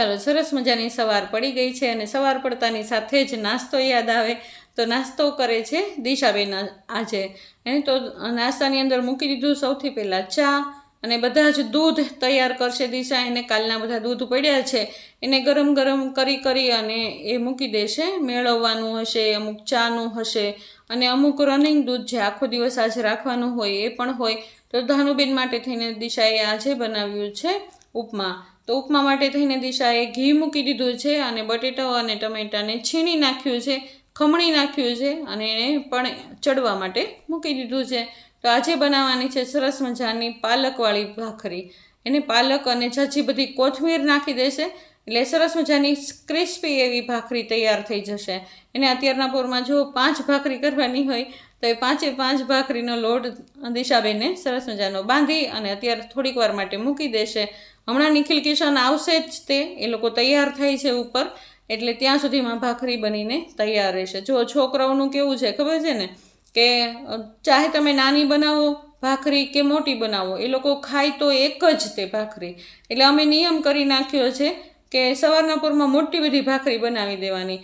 ચાલો, સરસ મજાની સવાર પડી ગઈ છે અને સવાર પડતાની સાથે જ નાસ્તો યાદ આવે તો નાસ્તો કરે છે દિશાબેન આજે. એને તો નાસ્તાની અંદર મૂકી દીધું સૌથી પહેલાં ચા અને બધા જ દૂધ તૈયાર કરશે દિશા. એને કાલના બધા દૂધ પડ્યા છે. એને ગરમ ગરમ કરી કરી અને એ મૂકી દેશે. મેળવવાનું હશે, અમુક ચાનું હશે અને અમુક રનિંગ દૂધ જે આખો દિવસ આજે રાખવાનું હોય એ પણ હોય. તો ધાનુબેન માટે થઈને દિશાએ આજે બનાવ્યું છે ઉપમા. તો ઉપમા માટે થઈને દિશાએ ઘી મૂકી દીધું છે અને બટેટાઓ અને ટમેટાને છીણી નાખ્યું છે, ખમણી નાખ્યું છે અને એને પણ ચડવા માટે મૂકી દીધું છે. તો આજે બનાવવાની છે સરસ મજાની પાલકવાળી ભાખરી. એને પાલક અને ઝાઝી બધી કોથમીર નાખી દેશે એટલે સરસ મજાની ક્રિસ્પી એવી ભાખરી તૈયાર થઈ જશે. એને અત્યારના પોરમાં જો પાંચ ભાખરી કરવાની હોય, તો એ પાંચે પાંચ ભાખરીનો લોટ દિશાબેને સરસ મજાનો બાંધી અને અત્યારે થોડીક વાર માટે મૂકી દેશે. હમણાં નિખિલ કિશન આવશે જ તે, એ લોકો તૈયાર થાય છે ઉપર, એટલે ત્યાં સુધીમાં ભાખરી બનીને તૈયાર રહેશે. જો છોકરાઓનું કેવું છે ખબર છે ને? કે ચાહે તમે નાની બનાવો, ભાખરી કે મોટી બનાવો, એ લોકો ખાય તો એક જ તે ભાખરી. એટલે અમે નિયમ કરી નાખ્યો છે કે સવારના પોરમાં મોટી બધી ભાખરી બનાવી દેવાની.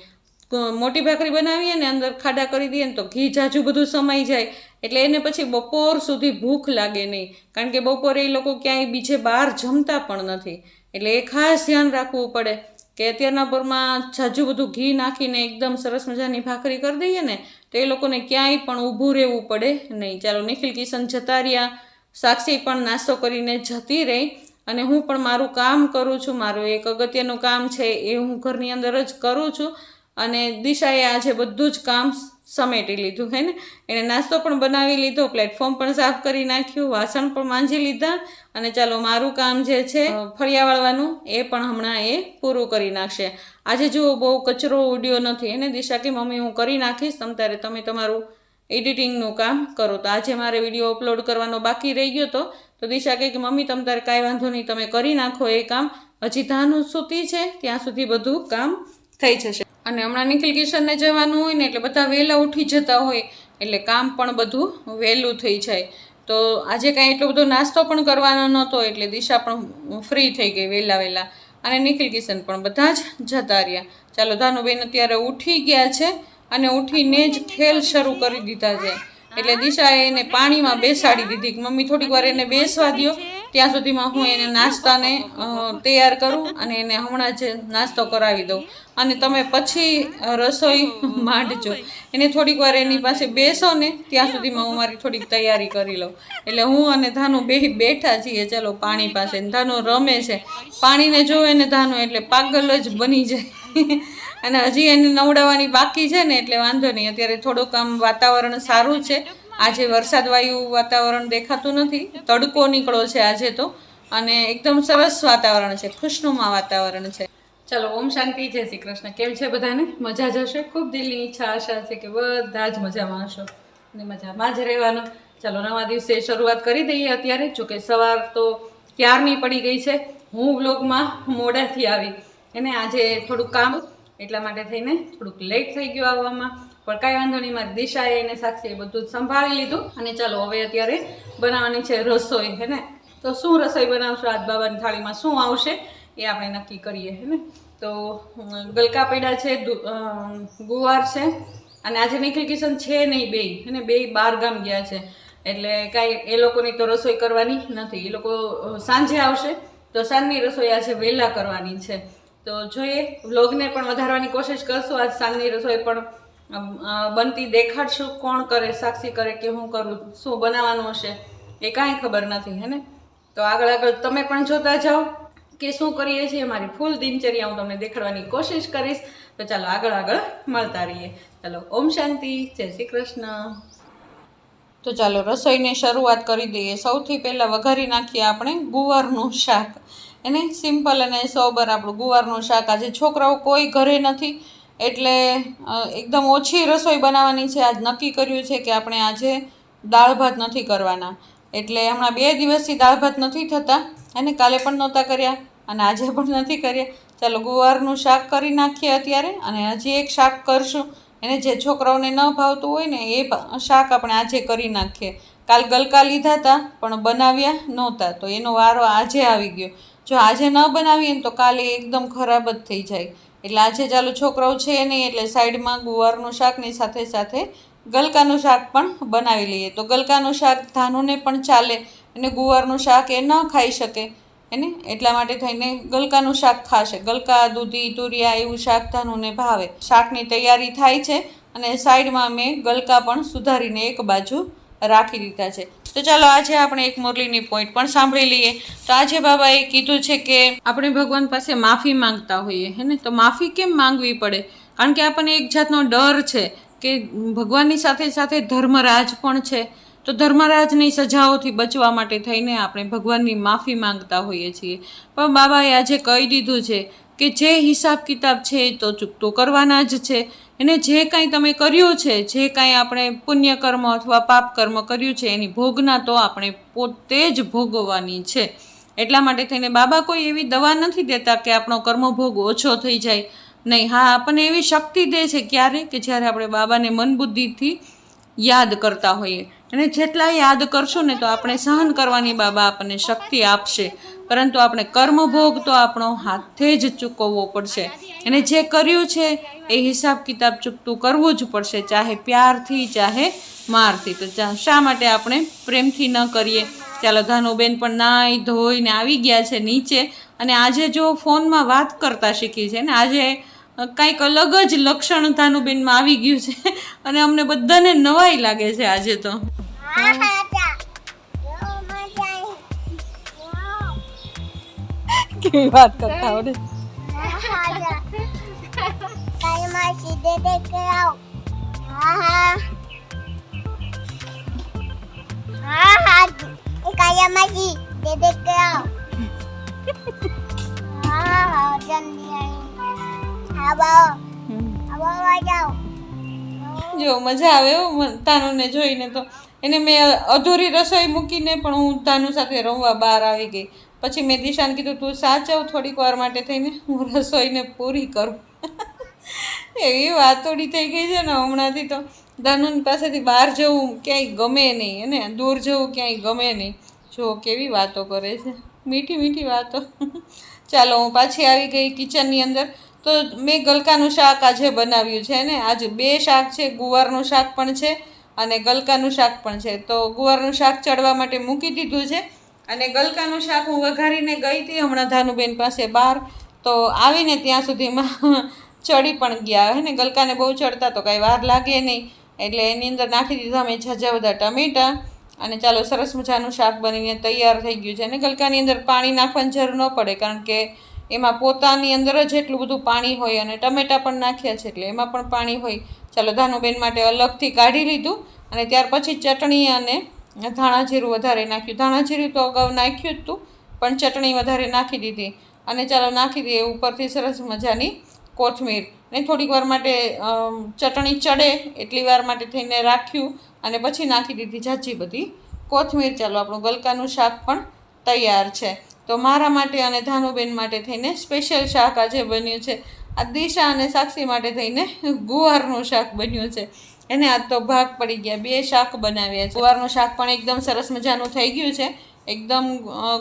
મોટી ભાખરી બનાવીએ ને અંદર ખાડા કરી દઈએ ને તો ઘી જાજુ બધું સમાઈ જાય. એટલે એને પછી બપોર સુધી ભૂખ લાગે નહીં. કારણ કે બપોરે એ લોકો ક્યાંય બીજે બહાર જમતા પણ નથી. એટલે એ ખાસ ધ્યાન રાખવું પડે કે અત્યારના પરમાં જાજુ બધું ઘી નાખીને એકદમ સરસ મજાની ભાખરી કરી દઈએ ને, તો એ લોકોને ક્યાંય પણ ઊભું રહેવું પડે નહીં. ચાલો નિખિલ કિશન જતા રહ્યા. સાક્ષી પણ નાસ્તો કરીને જતી રહી અને હું પણ મારું કામ કરું છું. મારું એક અગત્યનું કામ છે એ હું ઘરની અંદર જ કરું છું. અને દિશાએ આજે બધું જ કામ સમેટી લીધું હે ને? એણે નાસ્તો પણ બનાવી લીધો પ્લેટફોર્મ પણ સાફ કરી નાખ્યું વાસણ પણ માંજી લીધા અને ચાલો મારું કામ જે છે ફળિયા વાળવાનું એ પણ હમણાં એ પૂરું કરી નાખશે. આજે જુઓ બહુ કચરો ઉડ્યો નથી એને દિશા કે મમ્મી હું કરી નાખીશ તમ તારે તમે તમારું એડિટિંગનું કામ કરો. તો આજે મારે વીડિયો અપલોડ કરવાનો બાકી રહી ગયો હતો તો દિશા કહે કે મમ્મી તમ તારે કાંઈ વાંધો નહીં તમે કરી નાખો એ કામ. હજી ધાનું સૂતી છે ત્યાં સુધી બધું કામ થઈ જશે. અને હમણાં નિખિલ કિશનને જવાનું હોય ને એટલે બધા વહેલા ઉઠી જતા હોય, એટલે કામ પણ બધું વહેલું થઈ જાય. તો આજે કાંઈ એટલો બધો નાસ્તો પણ કરવાનો નહોતો, એટલે દિશા પણ ફ્રી થઈ ગઈ વહેલા વહેલા. અને નિખિલ કિશન પણ બધા જ જતા રહ્યા. ચાલો, ધાનુબેન અત્યારે ઉઠી ગયા છે અને ઉઠીને જ ખેલ શરૂ કરી દીધા છે. એટલે દિશાએ એને પાણીમાં બેસાડી દીધી. મમ્મી થોડીક વાર એને બેસવા દ્યો. ત્યાં સુધીમાં હું એને નાસ્તાને તૈયાર કરું અને એને હમણાં જ નાસ્તો કરાવી દઉં. અને તમે પછી રસોઈ માંડજો. એને થોડીક વાર એની પાસે બેસો ને, ત્યાં સુધીમાં હું મારી થોડીક તૈયારી કરી લઉં. એટલે હું અને ધાનુ બે બેઠા છીએ. ચલો, પાણી પાસે. ધાનુ રમે છે. પાણીને જોવે ને ધાનુ એટલે પાગલ જ બની જાય. અને હજી એને નવડાવવાની બાકી છે ને, એટલે વાંધો નહીં. અત્યારે થોડુંક આમ વાતાવરણ સારું છે. આજે વરસાદ વાયુ વાતાવરણ દેખાતું નથી. તડકો નીકળો છે આજે તો. અને એકદમ સરસ વાતાવરણ છે. ખુશનુમા વાતાવરણ છે. ચલો, ઓમ શાંતિ, જય શ્રી કૃષ્ણ. કેમ છે બધાને? મજા જ હશે? ખૂબ દિલની ઈચ્છા, આશા છે કે બધા જ મજામાં હશો અને મજામાં જ રહેવાનું. ચલો, નવા દિવસે શરૂઆત કરી દઈએ અત્યારે. જોકે સવાર તો ક્યારની પડી ગઈ છે? હું બ્લોગમાં મોડાથી આવી. એને આજે થોડુંક કામ એટલા માટે થઈને થોડુંક લેટ થઈ ગયું આવવામાં. પણ કાંઈ વાંધો નહીં, મારી દિશાએ એને સાક્ષીએ બધું જ સંભાળી લીધું. અને ચાલો, હવે અત્યારે બનાવવાની છે રસોઈ, હે ને? તો શું રસોઈ બનાવશો? આજ બાબાની થાળીમાં શું આવશે? એ આપણે નક્કી કરીએ, હે ને? તો ગલકા પેડા છે ગુવાર છે, અને આજે નિખિલ કિશન છે નહીં બે હે ને? બેય બાર ગામ ગયા છે. એટલે કાંઈ એ લોકોની તો રસોઈ કરવાની નથી. એ લોકો સાંજે આવશે, તો સાંજની રસોઈ આજે વહેલા કરવાની છે. તો જોઈએ, વ્લોગને પણ વધારવાની કોશિશ કરશું. આજ સાંજની રસોઈ પણ બનતી દેખાડશું કોણ કરે, સાક્ષી કરે કે હું કરું, શું બનાવવાનું હશે, એ કાંઈ ખબર નથી, હે ને? તો આગળ આગળ તમે પણ જોતા જાઓ કે શું કરીએ છીએ, મારી ફૂલ દિનચર્યા હું તમને દેખાડવાની કોશિશ કરીશ. તો ચાલો આગળ આગળ મળતા રહીએ. ચાલો, ઓમ શાંતિ, જય શ્રી કૃષ્ણ. તો ચાલો, રસોઈને શરૂઆત કરી દઈએ. સૌથી પહેલાં વઘારી નાખીએ આપણે ગુવારનું શાક. એને સિમ્પલ અને સોબર આપણું ગુવારનું શાક. આજે છોકરાઓ કોઈ ઘરે નથી એટલે એકદમ ઓછી રસોઈ બનાવવાની છે. આજ નક્કી કર્યું છે કે આપણે આજે દાળ ભાત નથી કરવાના. એટલે હમણાં બે દિવસથી દાળ ભાત નથી થતા. અને કાલે પણ નહોતા કર્યા અને આજે પણ નથી કર્યા. ચાલો, ગુવારનું શાક કરી નાખીએ અત્યારે અને હજી એક શાક કરશું. એને જે છોકરાઓને ન ભાવતું હોય ને એ શાક આપણે આજે કરી નાખીએ. કાલ ગલકા લીધા હતા, પણ બનાવ્યા નહોતા. તો એનો વારો આજે આવી ગયો. જો આજે ન બનાવીએ ને તો કાલે એકદમ ખરાબ જ થઈ જાય. એટલે આજે ચાલુ છોકરાઓ છે નહીં એટલે સાઈડમાં ગુવારનું શાકની સાથે સાથે ગલકાનું શાક પણ બનાવી લઈએ. તો ગલકાનું શાક ધાનુને પણ ચાલે અને ગુવારનું શાક એ ન ખાઈ શકે એને એટલા માટે થઈને ગલકાનું શાક ખાશે. ગલકા, દૂધી, તુરિયા એવું શાક ધાનુને ભાવે. શાકની તૈયારી થાય છે અને સાઈડમાં મેં ગલકા પણ સુધારીને એક બાજુ રાખી દીધા છે. તો ચાલો આજે આપણે એક મુરલીની પોઈન્ટ પણ સાંભળી લઈએ. તો આજે બાબાએ કીધું છે કે આપણે ભગવાન પાસે માફી માંગતા હોઈએ, હે ને? તો માફી કેમ માંગવી પડે? કારણ કે આપણને એક જાતનો ડર છે કે ભગવાનની સાથે સાથે ધર્મરાજ પણ છે. તો ધર્મરાજની સજાઓથી બચવા માટે થઈને આપણે ભગવાનની માફી માંગતા હોઈએ છીએ. પણ બાબાએ આજે કહી દીધું છે કે જે હિસાબ કિતાબ છે એ તો ચૂકતો કરવાના જ છે. એને જે કાંઈ તમે કર્યું છે, જે કાંઈ આપણે પુણ્ય કર્મ અથવા પાપ કર્મ કર્યું છે, એની ભોગના તો આપણે પોતે જ ભોગવવાની છે. એટલા માટે થઈને બાબા કોઈ એવી દવા નથી દેતા કે આપણો કર્મભોગ ઓછો થઈ જાય. નહીં, હા, આપણને એવી શક્તિ દે છે ક્યારે? કે જ્યારે આપણે બાબાને મન બુદ્ધિથી યાદ કરતા હોઈએ. અને જેટલા યાદ કરશું ને તો આપણે સહન કરવાની બાબા આપણને શક્તિ આપશે. પરંતુ આપણે કર્મભોગ તો આપણો હાથે જ ચૂકવવો પડશે. અને જે કર્યું છે એ હિસાબ કિતાબ ચૂકતું કરવું જ પડશે ચાહે પ્યારથી ચાહે મારથી. તો ચા- શા માટે આપણે પ્રેમથી ન કરીએ? ચાલો ધાનુબેન પણ નાહી ધોઈને આવી ગયા છે નીચે. અને આજે જો ફોનમાં વાત કરતા શીખી છે ને આજે કંઈક અલગ જ લક્ષણ ધાનુબેનમાં આવી ગયું છે. અને અમને બધાને નવાઈ લાગે છે આજે તો. કેવી વાત કરતા આવડે Kayak masih dedek kau. Haha. Haha. Kayak masih dedek kau. Haha. Dan dia. Abang. Abang wajau. જો મજા આવે એવું તાનુને જોઈને તો એને મેં અધૂરી રસોઈ મૂકીને પણ હું તાનુ સાથે રમવા બહાર આવી ગઈ પછી મેં દિશાને કીધું તું સાચવ થોડીક વાર માટે થઈને હું રસોઈને પૂરી કરું એવી વાતોડી થઈ ગઈ છે ને હમણાંથી તો ધાનુની પાસેથી બહાર જવું ક્યાંય ગમે નહીં અને દૂર જવું ક્યાંય ગમે નહીં. જો કેવી વાતો કરે છે. મીઠી મીઠી વાતો. ચાલો, હું પાછી આવી ગઈ કિચનની અંદર. તો મેં ગલકાનું શાક આજે બનાવ્યું છે ને? આજે બે શાક છે, ગુવારનું શાક પણ છે અને ગલકાનું શાક પણ છે. તો ગુવારનું શાક ચડવા માટે મૂકી દીધું છે અને ગલકાનું શાક હું વઘારીને ગઈ હતી હમણાં ધાનુબેન પાસે બહાર. તો આવીને ત્યાં સુધીમાં ચડી પણ ગયા. હે ને, ગલકાને બહુ ચડતા તો કાંઈ વાર લાગે નહીં. એટલે એની અંદર નાખી દીધા મેં ઝાઝા બધા ટમેટાં. અને ચાલો, સરસ મજાનું શાક બનીને તૈયાર થઈ ગયું છે. અને ગલકાની અંદર પાણી નાખવાની જરૂર ન પડે, કારણ કે એમાં પોતાની અંદર જ એટલું બધું પાણી હોય અને ટમેટાં પણ નાખ્યા છે, એટલે એમાં પણ પાણી હોય. ચાલો, ધાનુબેન માટે અલગથી કાઢી લીધું અને ત્યાર પછી ચટણી અને ધાણા જીરું વધારે નાખ્યું. ધાણા જીરું તો અગાઉ નાખ્યું જ હતું પણ ચટણી વધારે નાખી દીધી. અને ચાલો, નાખી દઈએ. ઉપરથી સરસ મજાની કોથમીર. ને થોડીક વાર માટે ચટણી ચડે એટલી વાર માટે થઈને રાખ્યું અને પછી નાખી દીધી ઝાઝી બધી. કોથમીર, ચાલો આપણું ગલકાનું શાક પણ તૈયાર છે. તો મારા માટે અને ધાનુબેન માટે થઈને સ્પેશિયલ શાક આજે બન્યું છે. આ દિશા અને સાક્ષી માટે થઈને ગુવારનું શાક બન્યું છે. એને આજ તો ભાગ પડી ગયા. બે શાક બનાવ્યા છે. ગુવારનું શાક પણ એકદમ સરસ મજાનું થઈ ગયું છે. એકદમ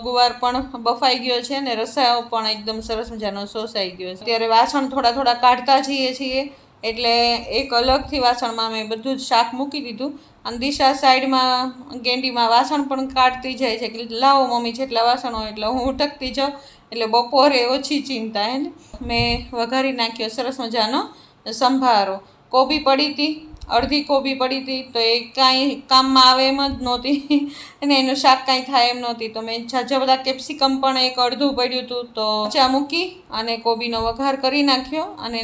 ગુવાર પણ બફાઈ ગયો છે અને રસાયો પણ એકદમ સરસ મજાનો શોષાઈ ગયો છે. ત્યારે વાસણ થોડા થોડા કાઢતા જઈએ છીએ, એટલે એક અલગથી વાસણમાં મેં બધું જ શાક મૂકી દીધું. અને દિશા સાઈડમાં ગેંડીમાં વાસણ પણ કાઢતી જાય છે. કે લાવો મમ્મી જેટલા વાસણ હોય એટલે હું ઉટકતી જાઉં. એટલે બપોરે ઓછી ચિંતા એને મેં વઘારી નાખ્યો સરસ મજાનો સંભારો. કોબી પડી હતી અડધી કોબી પડી હતી તો એ કાંઈ કામમાં આવે એમ જ નહોતી. અને એનું શાક કાંઈ થાય એમ નહોતી. તો મેં ઝાઝા બધા કેપ્સિકમ પણ એક અડધું પડ્યું હતું. તો ચા મૂકી અને કોબીનો વઘાર કરી નાખ્યો. અને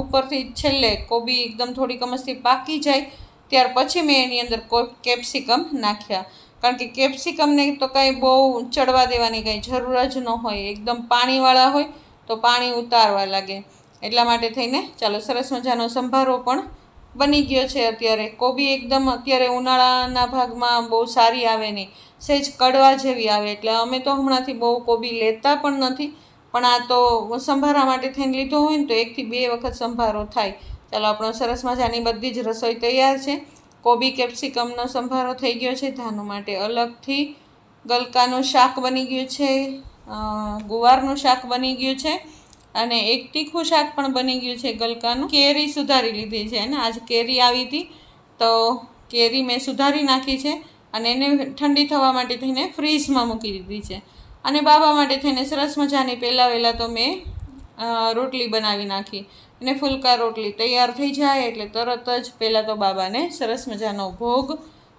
ઉપરથી છેલ્લે કોબી એકદમ થોડી કમસથી પાકી જાય, ત્યાર પછી મેં એની અંદર કેપ્સિકમ નાખ્યા. કારણ કે કેપ્સિકમને તો કાંઈ બહુ ચડવા દેવાની કાંઈ જરૂર જ ન હોય. એકદમ પાણીવાળા હોય તો પાણી ઉતારવા લાગે. એટલા માટે થઈને ચાલો સરસ મજાનો સંભારો પણ બની ગયો છે અત્યારે. કોબી એકદમ અત્યારે ઉનાળાના ભાગમાં બહુ સારી આવે નહીં સહેજ કડવા જેવી આવે. એટલે અમે તો હમણાંથી બહુ કોબી લેતા પણ નથી, પણ આ તો સંભારા માટે થઈને લીધો હોય ને તો એકથી બે વખત સંભારો થાય. ચાલો, આપણો સરસ મજાની બધી જ રસોઈ તૈયાર છે. કોબી કેપ્સિકમનો સંભારો થઈ ગયો છે ધાનુ માટે અલગથી. ગલકાનું શાક બની ગયું છે ગુવારનું શાક બની ગયું છે. અને એક તીખું શાક પણ બની ગયું છે ગલકાનું. કેરી સુધારી લીધી છે અને આજ કેરી આવી હતી. તો કેરી મેં સુધારી નાખી છે અને એને ઠંડી થવા માટે થઈને ફ્રીઝમાં મૂકી દીધી છે. અને બાબા માટે થઈને સરસ મજાની પહેલાં વહેલાં તો મેં રોટલી બનાવી નાખી. અને ફુલકા રોટલી તૈયાર થઈ જાય એટલે તરત જ પહેલાં તો બાબાને સરસ મજાનો ભોગ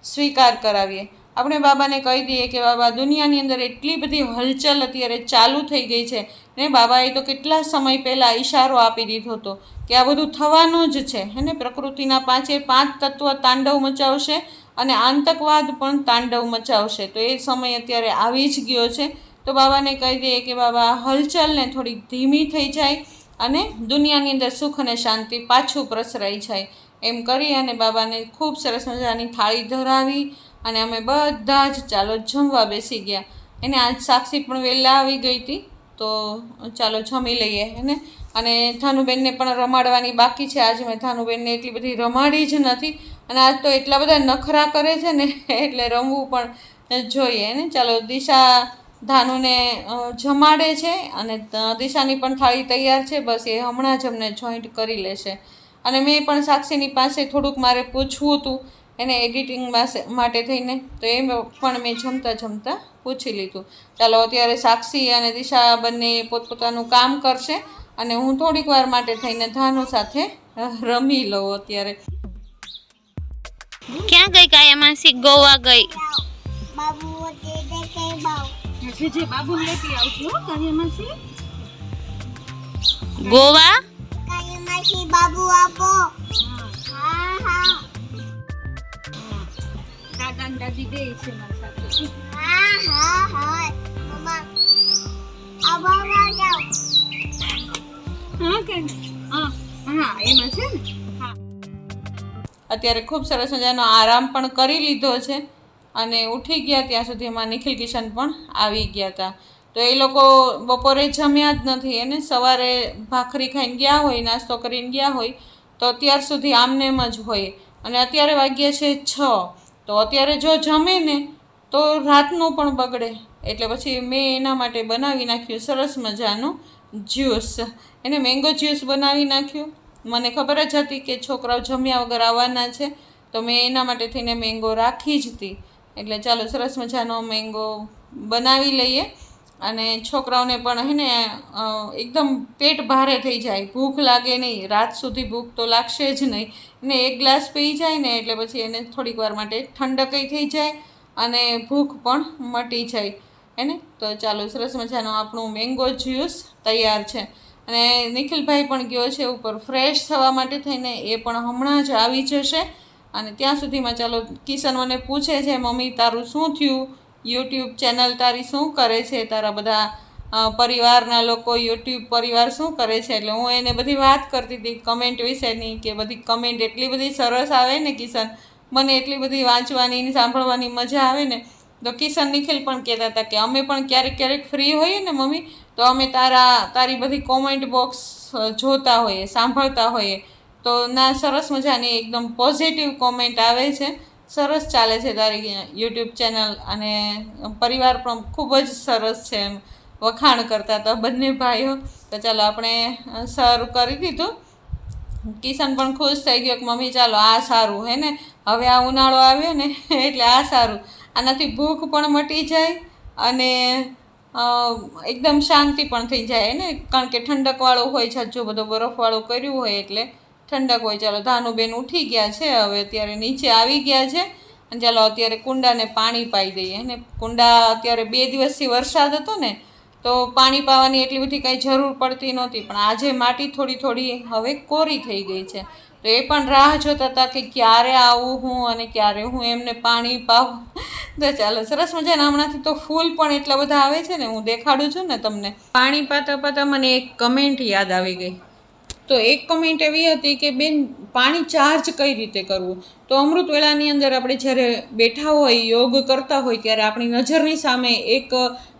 સ્વીકાર કરાવીએ. આપણે બાબાને કહી દઈએ કે બાબા દુનિયાની અંદર એટલી બધી હલચલ અત્યારે ચાલુ થઈ ગઈ છે ને બાબાએ તો કેટલા સમય પહેલાં ઈશારો આપી દીધો હતો કે આ બધું થવાનું જ છે, હે પ્રકૃતિના પાંચે પાંચ તત્વ તાંડવ મચાવશે અને આતંકવાદ પણ તાંડવ મચાવશે. તો એ સમય અત્યારે આવી જ ગયો છે. તો બાબાને કહી દઈએ કે બાબા, હલચલને થોડી ધીમી થઈ જાય અને દુનિયાની અંદર સુખ અને શાંતિ પાછું પ્રસરાઈ જાય. એમ કરી અને બાબાને ખૂબ સરસ મજાની થાળી ધરાવી અને અમે બધા જ ચાલો જમવા બેસી ગયા. એને આજ સાક્ષી પણ વહેલા આવી ગઈ હતી. તો ચાલો જમી લઈએ હેને અને થાનુબેનને પણ રમાડવાની બાકી છે. આજે મેં થાનુબેનને એટલી બધી રમાડી જ નથી. અને આજ તો એટલા બધા નખરા કરે છે ને, એટલે રમવું પણ જોઈએ ને? ચાલો, દિશા ધાનુને જમાડે છે અને દિશાની પણ થાળી તૈયાર છે. બસ એ હમણાં જ અમને જોઈન્ટ કરી લેશે. અને મેં પણ સાક્ષીની પાસે થોડુંક મારે પૂછવું હતું એને એડિટિંગ માટે થઈને તો એ પણ મેં જમતા જમતા પૂછી લીધું. ચાલો અત્યારે સાક્ષી અને દિશા બંને પોતપોતાનું કામ કરશે અને હું થોડીક વાર માટે થઈને ધાનુ સાથે રમી લઉં અત્યારે. ક્યાં ગઈ કાયા માસી? ગોવા ગઈ. બાબુ દે દે કે બાબુ જે બાબુ લેતી આવજો કાર્યમાંથી ગોવા? કાય માસી બાબુ આપો. હા હા. દાદી છે મારી સાથે. હા હા હા. મમ્મા આવા જાવ હા કે હા હા એમાં છે ને? હા. અત્યારે ખૂબ સરસ મજાનો આરામ પણ કરી લીધો છે અને ઉઠી ગયા ત્યાં સુધીમાં નિખિલ કિશન પણ આવી ગયા હતા. તો એ લોકો બપોરે જમ્યા જ નથી એને સવારે ભાખરી ખાઈને ગયા હોય નાસ્તો કરીને ગયા હોય તો અત્યાર સુધી આમનેમ જ હોય. અને અત્યારે વાગ્યા છે છ. તો અત્યારે જો જમે ને, તો રાતનું પણ બગડે. એટલે પછી મેં એના માટે બનાવી નાખ્યું સરસ મજાનું જ્યુસ. એને મેંગો જ્યુસ બનાવી નાખ્યું. મને ખબર જ હતી કે છોકરાઓ જમ્યા વગર આવવાના છે, તો મેં એના માટે થઈને મેંગો રાખી જ હતી. એટલે ચાલો સરસ મજાનો મેંગો બનાવી લઈએ. અને છોકરાઓને પણ હે ને એકદમ પેટ ભારે થઈ જાય. ભૂખ લાગે નહીં. રાત સુધી ભૂખ તો લાગશે જ નહીં. ને એક ગ્લાસ પી જાય ને, એટલે પછી એને થોડીક વાર માટે ઠંડકઈ થઈ જાય અને ભૂખ પણ મટી જાય. હે ને? તો ચાલો, સરસ મજાનો આપણું મેંગો જ્યુસ તૈયાર છે. અને નિખિલભાઈ પણ ગયો છે ઉપર ફ્રેશ થવા માટે થઈને, એ પણ હમણાં જ આવી જશે. અને ત્યાં સુધીમાં ચાલો, કિશન મને પૂછે છે, મમ્મી, તારું શું થયું? યુટ્યુબ ચેનલ તારી શું કરે છે? તારા બધા પરિવારના લોકો યુટ્યુબ પરિવાર શું કરે છે? એટલે હું એને બધી વાત કરતી હતી કમેન્ટ વિશેની કે બધી કમેન્ટ એટલી બધી સરસ આવે ને કિશન, મને એટલી બધી વાંચવાની સાંભળવાની મજા આવે ને, તો કિશન નિખિલ પણ કહેતા હતા કે અમે પણ ક્યારેક ક્યારેક ફ્રી હોઈએ ને મમ્મી, તો અમે તારા, તારી બધી કોમેન્ટ બોક્સ જોતા હોઈએ, સાંભળતા હોઈએ. તો ના, સરસ મજાની એકદમ પોઝિટિવ કોમેન્ટ આવે છે. સરસ ચાલે છે તારી યુટ્યુબ ચેનલ અને પરિવાર પણ ખૂબ જ સરસ છે એમ વખાણ કરતા હતા બંને ભાઈઓ. તો ચાલો આપણે સર કરી દીધું. કિશન પણ ખુશ થઈ ગયો કે, મમ્મી, ચાલો, આ સારું, હે ને? હવે આ ઉનાળો આવ્યો ને, એટલે આ સારું. આનાથી ભૂખ પણ મટી જાય અને એકદમ શાંતિ પણ થઈ જાય ને? કારણ કે ઠંડકવાળું હોય છે જો બધો બરફવાળું કર્યું હોય એટલે. ઠંડક હોય, ચાલો ધાનુબેન ઉઠી ગયા છે, હવે અત્યારે નીચે આવી ગયા છે. અને ચાલો અત્યારે કુંડાને પાણી પાઈ દઈએ. ને કુંડા અત્યારે બે દિવસથી વરસાદ હતો ને, તો પાણી પાવાની એટલી બધી કાંઈ જરૂર પડતી નહોતી. પણ આજે માટી થોડી થોડી હવે કોરી થઈ ગઈ છે. તો એ પણ રાહ જોતા હતા કે ક્યારે આવું હું અને ક્યારે હું એમને પાણી પાવું તો ચાલો સરસ મજાના. હમણાંથી તો ફૂલ પણ એટલા બધા આવે છે ને, હું દેખાડું છું ને તમને. પાણી પાતા પાતા મને એક કમેન્ટ યાદ આવી ગઈ. તો એક કમેન્ટ એવી હતી કે, બેન, પાણી ચાર્જ કઈ રીતે કરવું? તો અમૃત વેળાની અંદર આપણે જ્યારે બેઠા હોય, યોગ કરતા હોય, ત્યારે આપણી નજરની સામે એક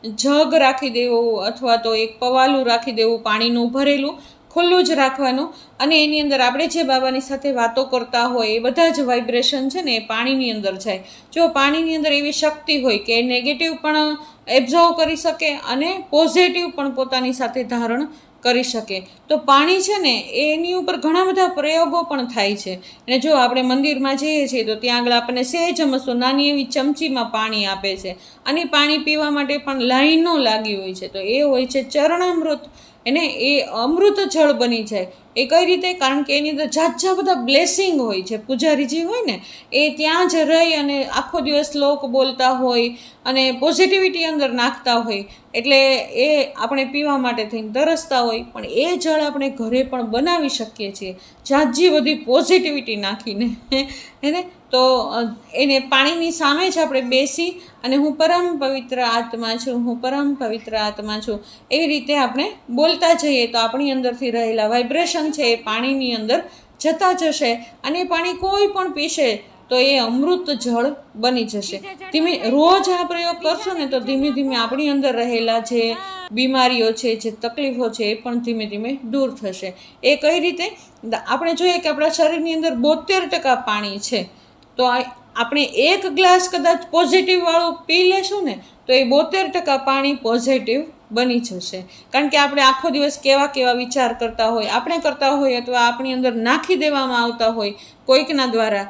જગ રાખી દેવું અથવા તો એક પવાલું રાખી દેવું પાણીનું ભરેલું. ખુલ્લું જ રાખવાનું. અને એની અંદર આપણે જે બાબાની સાથે વાતો કરતા હોય, એ બધા જ વાઇબ્રેશન છે ને એ પાણીની અંદર જાય. જો પાણીની અંદર એવી શક્તિ હોય કે નેગેટિવ પણ એબ્ઝર્વ કરી શકે અને પોઝિટિવ પણ પોતાની સાથે ધારણ કરી શકે. તો પાણી છે ને, એની ઉપર ઘણા બધા પ્રયોગો પણ થાય છે. અને જો આપણે મંદિરમાં જઈએ છીએ, તો ત્યાં આગળ આપણને સહેજ મસ્તો નાની એવી ચમચીમાં પાણી આપે છે. અને પાણી પીવા માટે પણ લાઈનો લાગી હોય છે. તો એ હોય છે ચરણામૃત. એને એ અમૃત જળ બની જાય. એ કઈ રીતે? કારણ કે એની અંદર જાત જાત બધા બ્લેસિંગ હોય છે. પૂજારી જે હોય ને, એ ત્યાં જ રહી અને આખો દિવસ શ્લોક બોલતા હોય અને પોઝિટિવિટી અંદર નાખતા હોય. એટલે એ આપણે પીવા માટે થઈને તરસતા હોય. પણ એ જળ આપણે ઘરે પણ બનાવી શકીએ છીએ. જાતજી બધી પોઝિટિવિટી નાખીને. એને તો એને પાણીની સામે જ આપણે બેસી અને હું પરમ પવિત્ર આત્મા છું હું પરમ પવિત્ર આત્મા છું એવી રીતે આપણે બોલતા જઈએ તો આપણી અંદરથી રહેલા વાઇબ્રેશન છે એ પાણીની અંદર જતા જશે અને એ પાણી કોઈ પણ પીશે તો એ અમૃત જળ બની જશે. ધીમે રોજ આ પ્રયોગ કરશો ને તો ધીમે ધીમે આપણી અંદર રહેલા જે બીમારીઓ છે જે તકલીફો છે એ પણ ધીમે ધીમે દૂર થશે. એ કઈ રીતે? આપણે જોઈએ કે આપણા શરીરની અંદર બોતેર ટકા પાણી છે. તો આપણે એક ગ્લાસ કદાચ પોઝિટિવવાળું પી લેશું ને, તો એ બોતેર ટકા પાણી પોઝિટિવ બની જશે. કારણ કે આપણે આખો દિવસ કેવા કેવા વિચાર કરતા હોય, આપણે કરતા હોય અથવા આપણી અંદર નાખી દેવામાં આવતા હોય, કોઈકના દ્વારા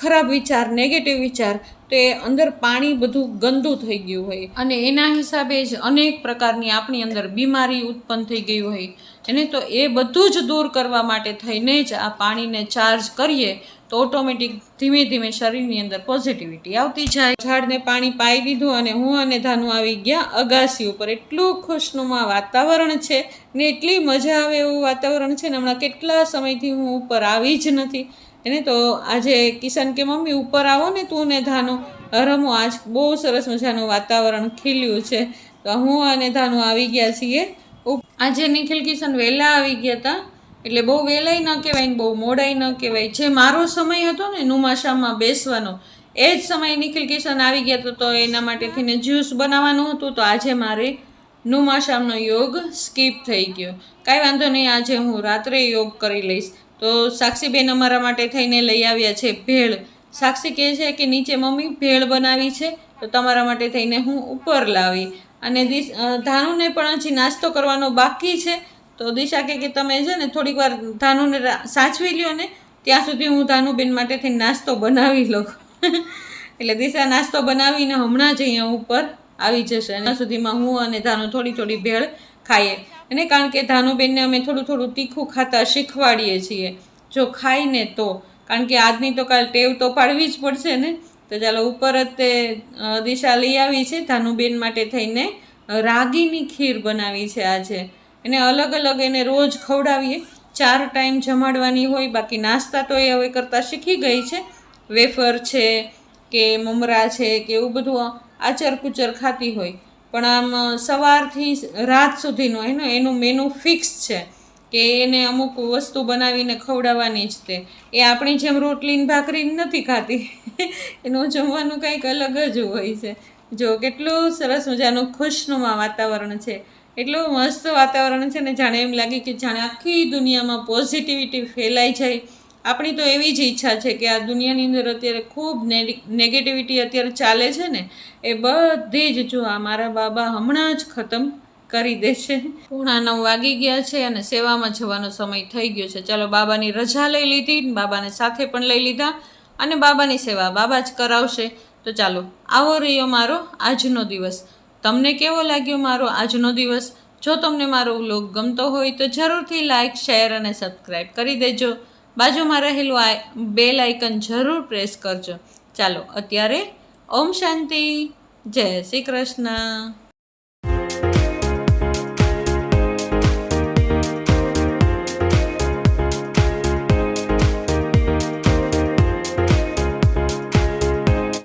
ખરાબ વિચાર નેગેટિવ વિચાર, તો એ અંદર પાણી બધું ગંદુ થઈ ગયું હોય. અને એના હિસાબે જ અનેક પ્રકારની આપણી અંદર બીમારી ઉત્પન્ન થઈ ગઈ હોય. એને તો એ બધું જ દૂર કરવા માટે થઈને જ આ પાણીને ચાર્જ કરીએ તો ઓટોમેટિક ધીમે ધીમે શરીરની અંદર પોઝિટિવિટી આવતી જાય. ઝાડને પાણી પાઈ દીધું અને હું અને ધાનું આવી ગયા. અગાસી ઉપર એટલું ખુશનુમા વાતાવરણ છે ને એટલી મજા આવે એવું વાતાવરણ છે ને હમણાં કેટલા સમયથી હું ઉપર આવી જ નથી. એને તો આજે કિશન કે મમ્મી ઉપર આવો ને તું ને ધાનું. રમો, આજ બહુ સરસ મજાનું વાતાવરણ ખીલ્યું છે. તો હું અને ધાનું આવી ગયા છીએ. આજે નિખિલ કિશન વહેલા આવી ગયા હતા એટલે બહુ વહેલાય ન કહેવાય ને બહુ મોડાય ન કહેવાય. જે મારો સમય હતો ને નુમાશામાં બેસવાનો, એ જ સમયે નિખિલ કિશન આવી ગયા તો એના માટે થઈને જ્યુસ બનાવવાનું હતું. તો આજે મારે નુમાશામનો યોગ સ્કીપ થઈ ગયો. કાંઈ વાંધો નહીં, આજે હું રાત્રે યોગ કરી લઈશ. તો સાક્ષીબેન અમારા માટે થઈને લઈ આવ્યા છે ભેળ. સાક્ષી કહે છે કે નીચે મમ્મી ભેળ બનાવી છે, તો તમારા માટે થઈને હું ઉપર લાવી. અને ધાનુને પણ હજી નાસ્તો કરવાનો બાકી છે. તો દિશા કહે કે તમે છે ને થોડીક વાર ધાનુને સાચવી લ્યો ને, ત્યાં સુધી હું ધાનુબેન માટે થઈને નાસ્તો બનાવી લઉં. એટલે દિશા નાસ્તો બનાવીને હમણાં જ અહીંયા ઉપર આવી જશે અને સુધીમાં હું અને ધાનુ થોડી થોડી ભેળ ખાઈએ. અને કારણ કે ધાનુબેનને અમે થોડું થોડું તીખું ખાતા શીખવાડીએ છીએ. જો ખાઈને તો, કારણ કે આજની તો કાલ ટેવ તો પાડવી જ પડશે ને. તો ચાલો ઉપર તે દિશા લઈ આવી છે ધાનુબેન માટે થઈને રાગીની ખીર બનાવી છે આજે. એને અલગ અલગ એને રોજ ખવડાવીએ. ચાર ટાઈમ જમાડવાની હોય, બાકી નાસ્તા તો એ હવે કરતાં શીખી ગઈ છે. વેફર છે કે મમરા છે કે એવું બધું આચર કુચર ખાતી હોય. પણ આમ સવારથી રાત સુધીનું એનું એનું મેનુ ફિક્સ છે કે એને અમુક વસ્તુ બનાવીને ખવડાવવાની જ તે. એ આપણી જેમ રોટલી ભાખરી નથી ખાતી. એનું જમવાનું કંઈક અલગ જ હોય છે. જો કેટલું સરસ મજાનું ખુશનુમા વાતાવરણ છે. એટલું મસ્ત વાતાવરણ છે ને જાણે એમ લાગે કે જાણે આખી દુનિયામાં પોઝિટિવિટી ફેલાઈ જાય. આપણી તો એવી જ ઈચ્છા છે કે આ દુનિયાની અંદર અત્યારે ખૂબ નેગેટિવિટી અત્યારે ચાલે છે ને, એ બધી જ જો આ મારા બાબા હમણાં જ ખતમ કરી દેશે. પૂણા નવ વાગી ગયા છે અને સેવામાં જવાનો સમય થઈ ગયો છે. ચાલો બાબાની રજા લઈ લીધી, બાબાને સાથે પણ લઈ લીધા અને બાબાની સેવા બાબા જ કરાવશે. તો ચાલો, આવો રહ્યો મારો આજનો દિવસ. તમને કેવો લાગ્યો મારો આજનો દિવસ? જો તમને મારો વ્લોગ ગમતો હોય તો જરૂરથી લાઇક શેર અને સબસ્ક્રાઈબ કરી દેજો. બાજુમાં રહેલું આ બે લાઇકન જરૂર પ્રેસ કરજો. ચાલો, અત્યારે ઓમ શાંતિ. જય શ્રી કૃષ્ણ.